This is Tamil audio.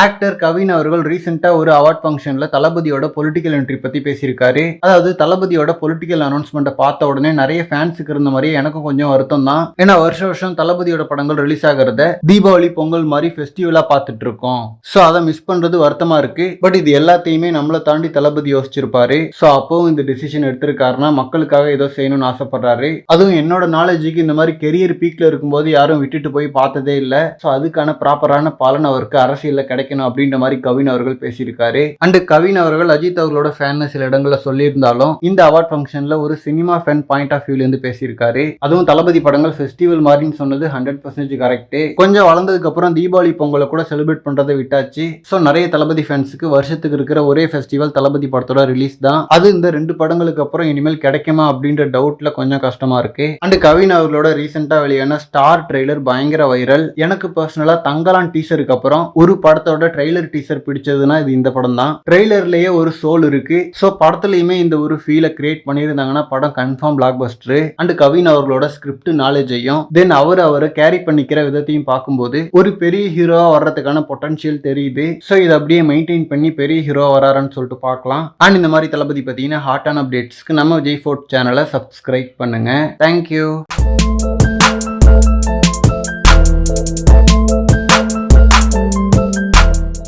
ஆக்டர் கவின் அவர்கள் ரீசெண்டாக ஒரு அவார்ட் ஃபங்க்ஷனில் தளபதியோட பொலிட்டிக்கல் என்ட்ரி பற்றி பேசியிருக்காரு. அதாவது தளபதியோட பொலிட்டிக்கல் அனௌன்ஸ்மெண்ட்டை பார்த்த உடனே நிறைய ஃபேன்ஸுக்கு இருந்த மாதிரி எனக்கும் கொஞ்சம் வருத்தம் தான். ஏன்னா வருஷம் வருஷம் தளபதியோட படங்கள் ரிலீஸ் ஆகிறத தீபாவளி பொங்கல் மாதிரி ஃபெஸ்டிவலாக பார்த்துட்டு இருக்கோம். ஸோ அதை மிஸ் பண்ணுறது வருத்தமாக இருக்கு. பட் இது எல்லாத்தையுமே நம்மளை தாண்டி தளபதி யோசிச்சிருப்பாரு. ஸோ அப்பவும் இந்த டிசிஷன் எடுத்திருக்காருன்னா மக்களுக்காக ஏதோ செய்யணும்னு ஆசைப்படுறாரு. அதுவும் என்னோட நாலேஜுக்கு இந்த மாதிரி கெரியர் பீக்கில் இருக்கும்போது யாரும் விட்டுட்டு போய் பார்த்ததே இல்லை. ஸோ அதுக்கான ப்ராப்பரான பலன் அவருக்கு அரசியலில் கிடையாது கிடைக்கணும் அப்படின்ற மாதிரி கவின் அவர்கள் பேசியிருக்காரு. அண்ட் கவின் அவர்கள் அஜித் அவர்களோட ஃபேன் சில இடங்கள்ல சொல்லியிருந்தாலும் இந்த அவார்ட் ஃபங்க்ஷன்ல ஒரு சினிமா ஃபேன் பாயிண்ட் ஆஃப் வியூல இருந்து பேசியிருக்காரு. அதுவும் தளபதி படங்கள் ஃபெஸ்டிவல் மாதிரின்னு சொன்னது ஹண்ட்ரட் பர்சன்டேஜ் கரெக்ட் கொஞ்சம் வளர்ந்ததுக்கு அப்புறம் தீபாவளி பொங்கலை கூட செலிப்ரேட் பண்றதை விட்டாச்சு. ஸோ நிறைய தளபதி ஃபேன்ஸுக்கு வருஷத்துக்கு இருக்கிற ஒரே ஃபெஸ்டிவல் தளபதி படத்தோட ரிலீஸ் தான். அது இந்த ரெண்டு படங்களுக்கு அப்புறம் இனிமேல் கிடைக்குமா அப்படின்ற டவுட்ல கொஞ்சம் கஷ்டமா இருக்கு. அண்ட் கவின் அவர்களோட ரீசெண்டா வெளியான ஸ்டார் ட்ரெய்லர் பயங்கர வைரல் எனக்கு பர்சனலா தங்கலான் டீசருக்கு அப்புறம் ஒரு படத்தை படத்தோட ட்ரெய்லர் டீசர் பிடிச்சதுன்னா இது இந்த படம் தான் ட்ரெய்லர்லயே ஒரு சோல் இருக்கு. ஸோ படத்துலயுமே இந்த ஒரு ஃபீலை கிரியேட் பண்ணியிருந்தாங்கன்னா படம் confirm blockbuster and Kavin அவர்களோட ஸ்கிரிப்ட் நாலேஜையும் தென் அவர் அவரை கேரி பண்ணிக்கிற விதத்தையும் பார்க்கும்போது ஒரு பெரிய ஹீரோவா வர்றதுக்கான பொட்டன்ஷியல் தெரியுது. ஸோ இதை அப்படியே மெயின்டைன் பண்ணி பெரிய ஹீரோ வராருன்னு சொல்லிட்டு பார்க்கலாம். அண்ட் இந்த மாதிரி தளபதி பார்த்தீங்கன்னா ஹாட்டான அப்டேட்ஸ்க்கு நம்ம விஜய் ஃபோர்ட் சேனலை சப்ஸ்கிரைப் பண்ணுங்க. Thank you